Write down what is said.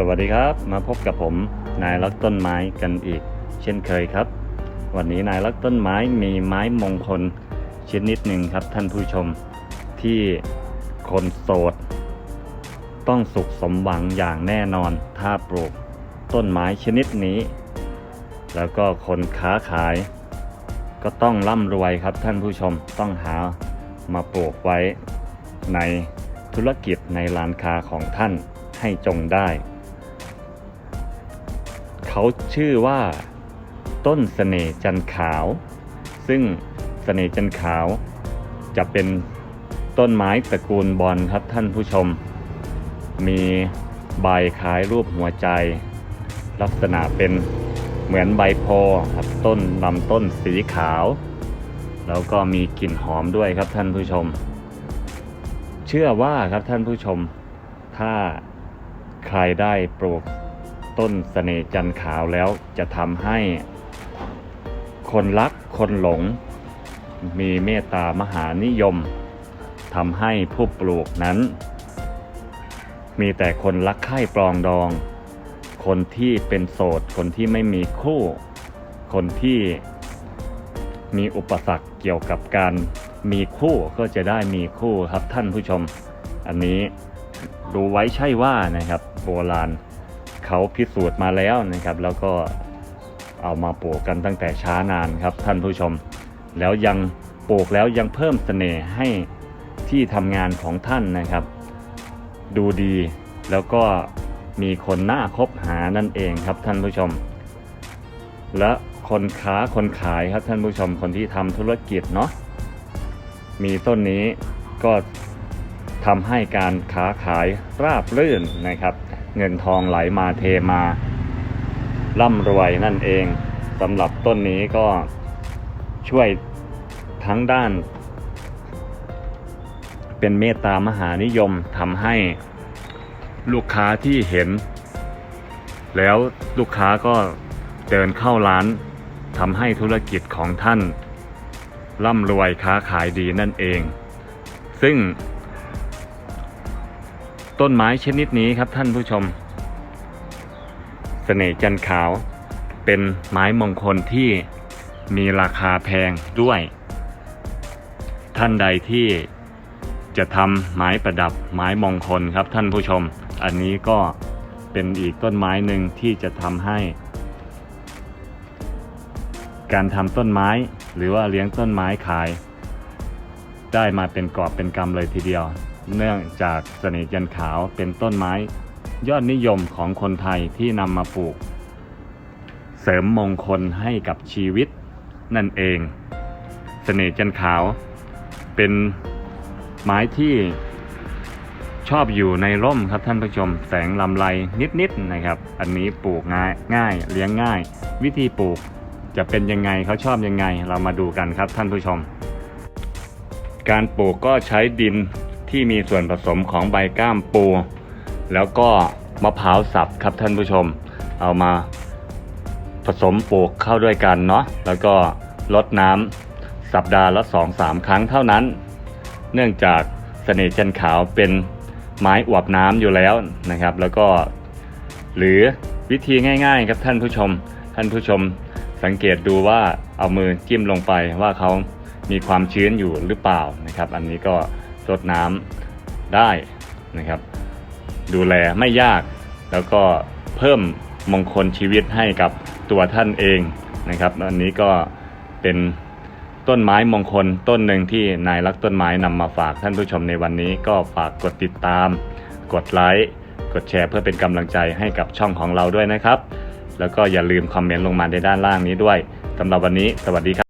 สวัสดีครับมาพบกับผมนายรักต้นไม้กันอีก เช่นเคยครับ วันนี้นายรักต้นไม้มีไม้มงคลชนิดหนึ่งครับท่านผู้ชมที่คนโสด ต้องสุขสมหวังอย่างแน่นอนถ้าปลูกต้นไม้ชนิดนี้ แล้วก็คนค้าขาย ก็ต้องร่ำรวยครับท่านผู้ชมต้องหามาปลูกไว้ในธุรกิจในร้านค้าของท่านให้จงได้ เขาชื่อว่า ต้นเสน่จันขาว ซึ่งเสน่จันขาว จะเป็นต้นไม้ตระกูลบอลครับท่านผู้ชม มีใบคล้ายรูปหัวใจ ลักษณะเป็นเหมือนใบโพครับต้นลำต้นสีขาว แล้วก็มีกลิ่นหอมด้วยครับท่านผู้ชม เชื่อว่าครับท่านผู้ชม ถ้าใครได้ปลูก ต้นเสน่ห์จันขาวแล้วจะทำให้ คนรักคนหลง มีเมตตามหานิยมทำให้ผู้ปลูกนั้น มีแต่คนรักใคร่ปรองดอง คนที่เป็นโสด คนที่ไม่มีคู่ คนที่มีอุปสรรคเกี่ยวกับการมีคู่ก็จะได้มีคู่ครับท่านผู้ชม อันนี้ดูไว้ใช่ว่านะครับ โบราณ เขาพิสูจน์มาแล้วนะครับ แล้วก็เอามาปลูกกันตั้งแต่ช้านานครับท่านผู้ชม แล้วยังปลูกแล้วยังเพิ่มเสน่ห์ให้ที่ทำงานของท่านนะครับ ดูดีแล้วก็มีคนหน้าคบหานั่นเองครับท่านผู้ชม และคนค้าคนขายครับท่านผู้ชมคนที่ทำธุรกิจเนาะมีต้นนี้ก็ทำให้การค้าขายราบรื่นนะครับ เงินทองไหลมาเทมา ร่ำรวยนั่นเองสำหรับต้นนี้ก็ช่วยทั้งด้าน เป็นเมตตามหานิยมทำให้ลูกค้าที่เห็น แล้วลูกค้าก็เดินเข้าร้านทำให้ธุรกิจของท่าน ร่ำรวยค้าขายดีนั่นเอง ซึ่ง ต้นไม้ชนิดนี้ครับท่านผู้ชมเสน่ห์จันขาวเป็นไม้มงคลที่มีราคาแพงด้วย ท่านใดที่จะทำไม้ประดับไม้มงคลครับท่านผู้ชม อันนี้ก็เป็นอีกต้นไม้หนึ่งที่จะทำให้ การทำต้นไม้หรือว่าเลี้ยงต้นไม้ขาย ได้มาเป็นกอบเป็นกำเลยทีเดียว เนื่องจากเสน่ห์จันขาวเป็นต้นไม้ ยอดนิยมของคนไทยที่นำมาปลูก เสริมมงคลให้กับชีวิตนั่นเอง เสน่ห์จันขาว เป็นไม้ที่ชอบอยู่ในร่มครับท่านผู้ชม แสงลำไรนิดๆนะครับ อันนี้ปลูกง่ายง่าย เลี้ยงง่าย วิธีปลูกจะเป็นยังไงเขาชอบยังไง เรามาดูกันครับท่านผู้ชม การปลูกก็ใช้ดิน ที่มีส่วนผสมของใบก้ามปู แล้วก็มะพร้าวสับครับท่านผู้ชม เอามาผสมปลูกเข้าด้วยกันเนาะแล้วก็ลดน้ำสัปดาห์ละ 2-3 ครั้งเท่านั้น เนื่องจากเสน่ห์จันขาวเป็นไม้อวบน้ำอยู่แล้วนะครับ แล้วก็ หรือวิธีง่ายๆครับท่านผู้ชม ท่านผู้ชมสังเกตดูว่าเอามือจิ้มลงไปว่าเขามีความชื้นอยู่หรือเปล่านะครับ อันนี้ก็ รดน้ำได้นะครับ ดูแลไม่ยากแล้วก็เพิ่มมงคลชีวิตให้กับตัวท่านเองนะครับอันนี้ก็เป็นต้นไม้มงคลต้นหนึ่งที่นายรักต้นไม้นำมาฝากท่านผู้ชมในวันนี้ ก็ฝากกดติดตาม กดไลค์กดแชร์เพื่อเป็นกำลังใจให้กับช่องของเราด้วยนะครับ แล้วก็อย่าลืมคอมเมนต์ลงมาในด้านล่างนี้ด้วยสำหรับวันนี้ สวัสดีครับ